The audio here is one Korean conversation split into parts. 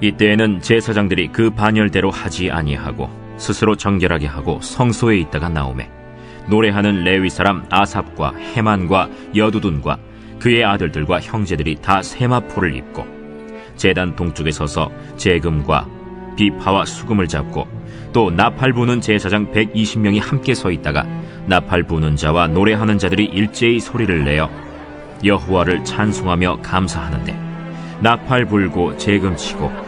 이때에는 제사장들이 그 반열대로 하지 아니하고 스스로 정결하게 하고 성소에 있다가 나오매 노래하는 레위 사람 아삽과 헤만과 여두둔과 그의 아들들과 형제들이 다 세마포를 입고 제단 동쪽에 서서 재금과 비파와 수금을 잡고 또 나팔 부는 제사장 120명이 함께 서 있다가 나팔 부는 자와 노래하는 자들이 일제히 소리를 내어 여호와를 찬송하며 감사하는데 나팔 불고 재금 치고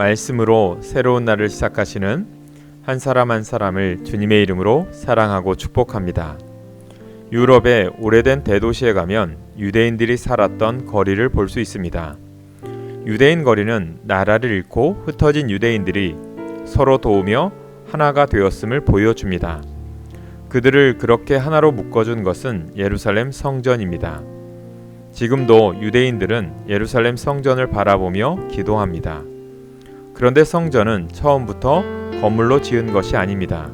말씀으로 새로운 날을 시작하시는 한 사람 한 사람을 주님의 이름으로 사랑하고 축복합니다. 유럽의 오래된 대도시에 가면 유대인들이 살았던 거리를 볼 수 있습니다. 유대인 거리는 나라를 잃고 흩어진 유대인들이 서로 도우며 하나가 되었음을 보여줍니다. 그들을 그렇게 하나로 묶어준 것은 예루살렘 성전입니다. 지금도 유대인들은 예루살렘 성전을 바라보며 기도합니다. 그런데 성전은 처음부터 건물로 지은 것이 아닙니다.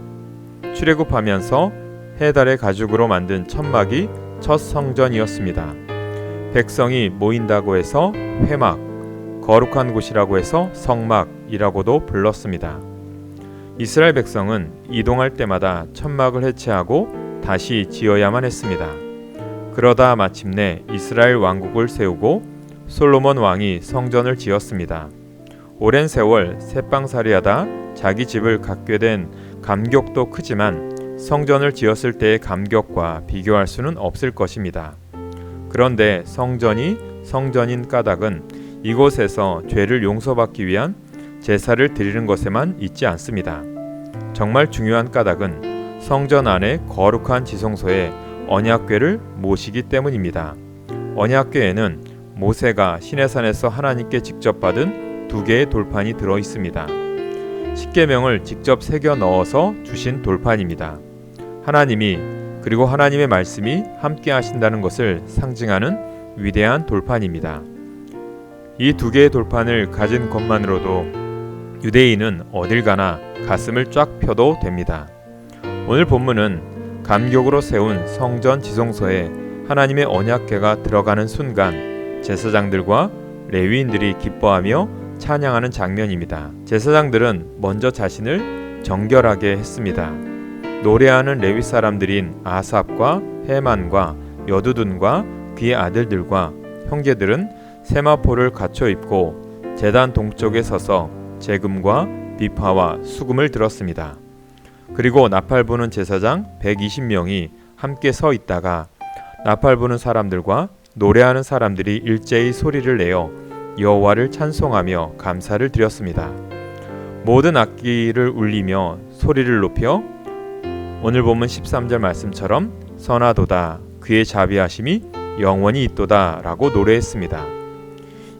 출애굽하면서 해달의 가죽으로 만든 천막이 첫 성전이었습니다. 백성이 모인다고 해서 회막, 거룩한 곳이라고 해서 성막이라고도 불렀습니다. 이스라엘 백성은 이동할 때마다 천막을 해체하고 다시 지어야만 했습니다. 그러다 마침내 이스라엘 왕국을 세우고 솔로몬 왕이 성전을 지었습니다. 오랜 세월 새빵살이하다 자기 집을 갖게 된 감격도 크지만 성전을 지었을 때의 감격과 비교할 수는 없을 것입니다. 그런데 성전이 성전인 까닭은 이곳에서 죄를 용서받기 위한 제사를 드리는 것에만 있지 않습니다. 정말 중요한 까닭은 성전 안에 거룩한 지성소에 언약궤를 모시기 때문입니다. 언약궤에는 모세가 시내산에서 하나님께 직접 받은 두 개의 돌판이 들어 있습니다. 십계명을 직접 새겨 넣어서 주신 돌판입니다. 하나님이 그리고 하나님의 말씀이 함께 하신다는 것을 상징하는 위대한 돌판입니다. 이 두 개의 돌판을 가진 것만으로도 유대인은 어딜 가나 가슴을 쫙 펴도 됩니다. 오늘 본문은 감격으로 세운 성전 지성소에 하나님의 언약궤가 들어가는 순간 제사장들과 레위인들이 기뻐하며 찬양하는 장면입니다. 제사장들은 먼저 자신을 정결하게 했습니다. 노래하는 레위 사람들인 아삽과 헤만과 여두둔과 그의 아들들과 형제들은 세마포를 갖춰 입고 제단 동쪽에 서서 재금과 비파와 수금을 들었습니다. 그리고 나팔 부는 제사장 120명이 함께 서 있다가 나팔 부는 사람들과 노래하는 사람들이 일제히 소리를 내어 여호와를 찬송하며 감사를 드렸습니다. 모든 악기를 울리며 소리를 높여 오늘 본문 13절 말씀처럼 선하도다 그의 자비하심이 영원히 있도다라고 노래했습니다.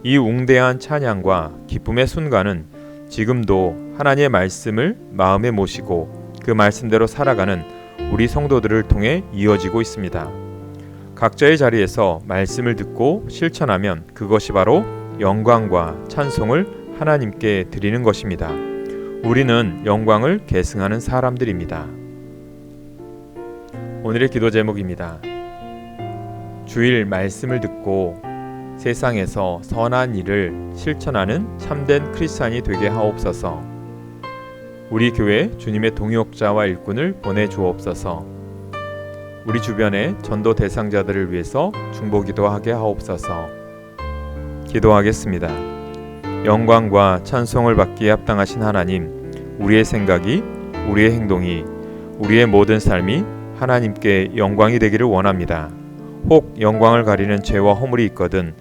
이 웅대한 찬양과 기쁨의 순간은 지금도 하나님의 말씀을 마음에 모시고 그 말씀대로 살아가는 우리 성도들을 통해 이어지고 있습니다. 각자의 자리에서 말씀을 듣고 실천하면 그것이 바로 영광과 찬송을 하나님께 드리는 것입니다. 우리는 영광을 계승하는 사람들입니다. 오늘의 기도 제목입니다. 주일 말씀을 듣고 세상에서 선한 일을 실천하는 참된 크리스찬이 되게 하옵소서. 우리 교회 주님의 동역자와 일꾼을 보내 주옵소서. 우리 주변의 전도 대상자들을 위해서 중보기도 하게 하옵소서. 기도하겠습니다. 영광과 찬송을 받기에 합당하신 하나님, 우리의 생각이, 우리의 행동이, 우리의 모든 삶이 하나님께 영광이 되기를 원합니다. 혹 영광을 가리는 죄와 허물이 있거든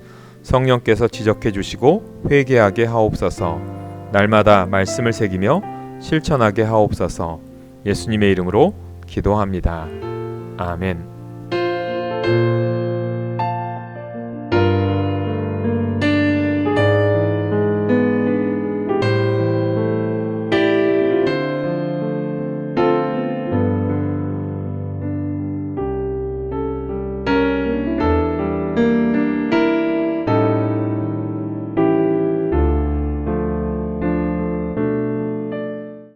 성령께서 지적해 주시고 회개하게 하옵소서. 날마다 말씀을 새기며 실천하게 하옵소서. 예수님의 이름으로 기도합니다. 아멘.